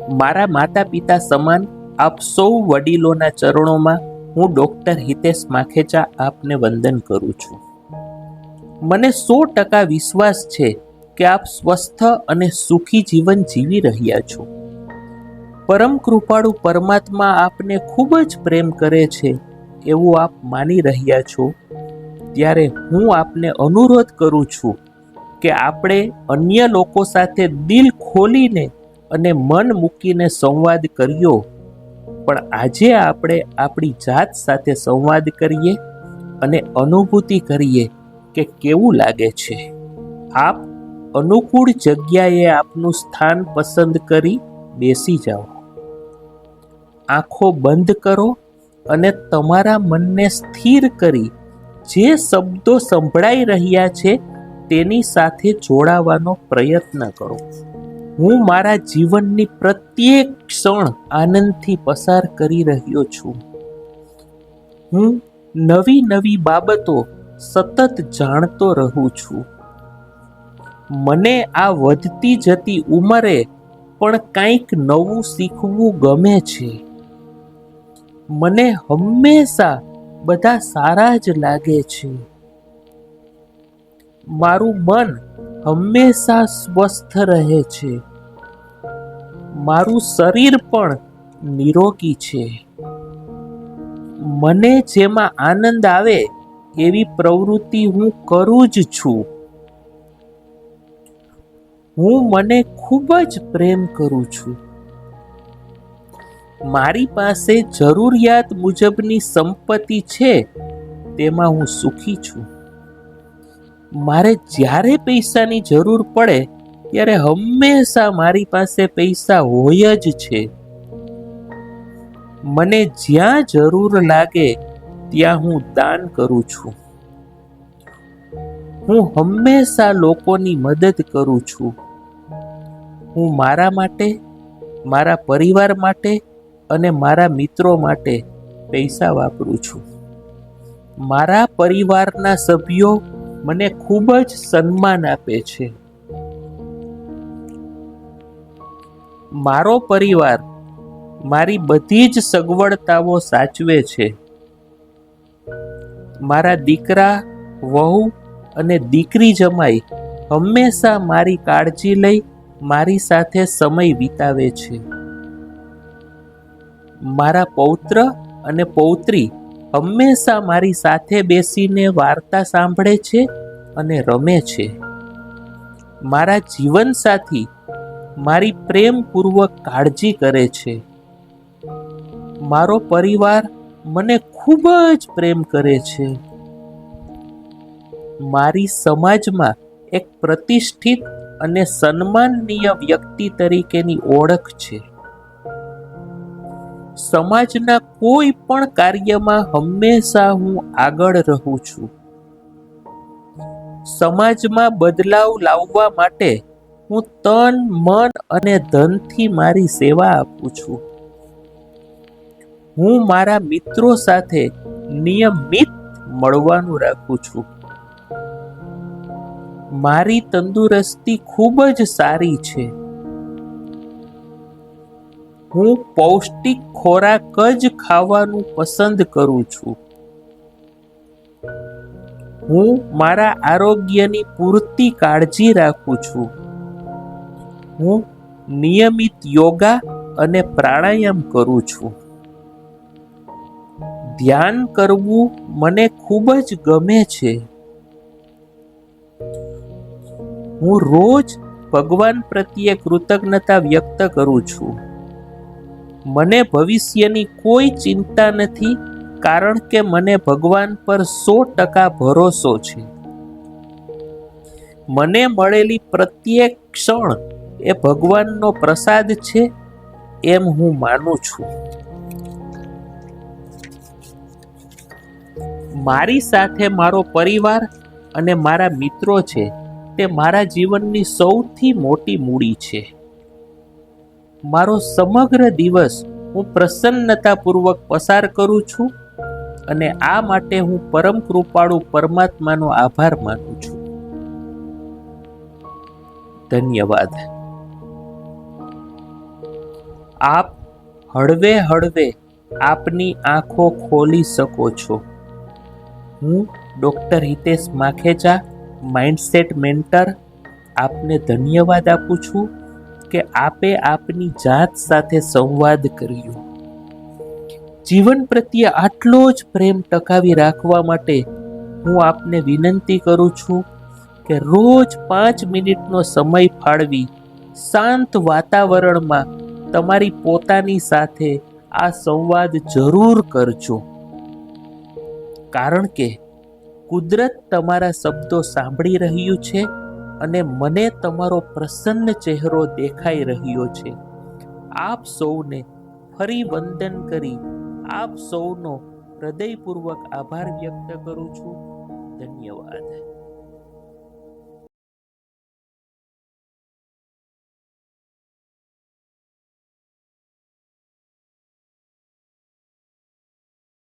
મારા માતા પિતા સમાન આપ સૌ વડીલોના ચરણોમાં હું ડૉક્ટર હિતેશ માખેચા આપને વંદન કરું છું. મને સો ટકા વિશ્વાસ છે કે આપ સ્વસ્થ અને સુખી જીવન જીવી રહ્યા છો. પરમ કૃપાળુ પરમાત્મા આપને ખૂબ જ પ્રેમ કરે છે એવું આપ માની રહ્યા છો. ત્યારે હું આપને અનુરોધ કરું છું કે આપણે અન્ય લોકો સાથે દિલ ખોલીને અને મન મૂકીને સંવાદ કર્યો. પણ આજે આપણે આપણી જાત સાથે સંવાદ કરીએ અને અનુભૂતિ કરીએ કે કેવું લાગે છે. આપ અનુકૂળ જગ્યાએ આપનું સ્થાન પસંદ કરી બેસી જાઓ. આંખો બંધ કરો અને તમારા મનને સ્થિર કરી જે શબ્દો સંભળાઈ રહ્યા છે તેની સાથે જોડાવાનો પ્રયત્ન કરો. હું મારા જીવનની પ્રત્યેક ક્ષણ આનંદથી પસાર કરી રહ્યો છું. હું નવી નવી બાબતો સતત જાણતો રહું છું. મને આ વધતી જતી ઉંમરે પણ કંઈક નવું શીખવું ગમે છે. મને હંમેશા બધા સારા જ લાગે છે. મારું મન હંમેશા સ્વસ્થ રહે છે. મારું શરીર પણ નિરોગી છે. મને જેમાં આનંદ આવે એવી પ્રવૃત્તિ હું કરું જ છું. હું મને ખૂબ જ પ્રેમ કરું છું. મારી પાસે જરૂરિયાત મુજબની સંપત્તિ છે, તેમાં હું સુખી છું. મારે જ્યારે પૈસાની જરૂર પડે ત્યારે હંમેશા મારી પાસે પૈસા હોય જ છે. મને જ્યાં જરૂર લાગે ત્યાં હું દાન કરું છું. હું હંમેશા લોકોની મદદ કરું છું. હું મારા માટે, મારા પરિવાર માટે અને મારા મિત્રો માટે પૈસા વાપરું છું. મારા પરિવારના સભ્યો મને ખૂબ જ સન્માન આપે છે. મારો પરિવાર મારી બધી જ સગવડતાઓ સાચવે છે. મારા દીકરા, વહુ અને દીકરી જમાઈ હંમેશા મારી કાળજી લઈ મારી સાથે સમય વિતાવે છે. મારા પૌત્ર અને પૌત્રી હંમેશા મારી સાથે બેસીને વાર્તા સાંભળે છે અને રમે છે. મારા જીવનસાથી મારી પ્રેમપૂર્વક કાળજી કરે છે. મારો પરિવાર મને ખૂબ જ પ્રેમ કરે છે. મારી સમાજમાં એક પ્રતિષ્ઠિત અને સન્માનનીય વ્યક્તિ તરીકેની ઓળખ છે. સમાજના કોઈ પણ કાર્યમાં હંમેશા હું આગળ રહું છું. સમાજમાં બદલાવ લાવવા માટે હું તન, મન અને ધનથી મારી સેવા આપું છું. હું મારા મિત્રો સાથે નિયમિત મળવાનું રાખું છું. મારી તંદુરસ્તી ખૂબ જ સારી છે. હું પૌષ્ટિક ખોરાક જ ખાવાનું પસંદ કરું છું. હું મારા આરોગ્યની પૂરતી કાળજી રાખું છું. હું નિયમિત યોગા અને પ્રાણાયામ કરું છું. ધ્યાન કરવું મને ખૂબ જ ગમે છે. હું રોજ ભગવાન પ્રત્યે કૃતજ્ઞતા વ્યક્ત કરું છું. મને ભવિષ્યની કોઈ ચિંતા નથી કારણ કે મને ભગવાન પર સો ટકા ભરોસો છે. મને મળેલી પ્રત્યેક ક્ષણ એ ભગવાનનો પ્રસાદ છે એમ હું માનું છું. મારી સાથે મારો પરિવાર અને મારા મિત્રો છે તે મારા જીવનની સૌથી મોટી મૂડી છે. મારો સમગ્ર દિવસ હું પ્રસન્નતાપૂર્વક પસાર કરું છું અને આ માટે હું પરમ કૃપાળુ પરમાત્માનો આભાર માનું છું. ધન્યવાદ. આપ હળવે હળવે આપની આંખો ખોલી શકો છો. હું doctor Hitesh Makheja, mindset mentor, આપને ધન્યવાદ આપું છું કે આપે આપની જાત સાથે સંવાદ કર્યો. જીવન પ્રત્યે આટલો જ પ્રેમ ટકાવી રાખવા માટે હું આપને વિનંતી કરું છું કે રોજ પાંચ મિનિટનો સમય ફાળવી શાંત વાતાવરણમાં તમારી પોતાની સાથે આ સંવાદ જરૂર કરજો. કારણ કે કુદરત તમારા શબ્દો સાંભળી રહ્યું છે અને મને તમારો પ્રસન્ન ચહેરો દેખાઈ રહ્યો છે. આપ સૌને ફરી વંદન કરી આપ સૌનો હૃદયપૂર્વક આભાર વ્યક્ત કરું છું. ધન્યવાદ.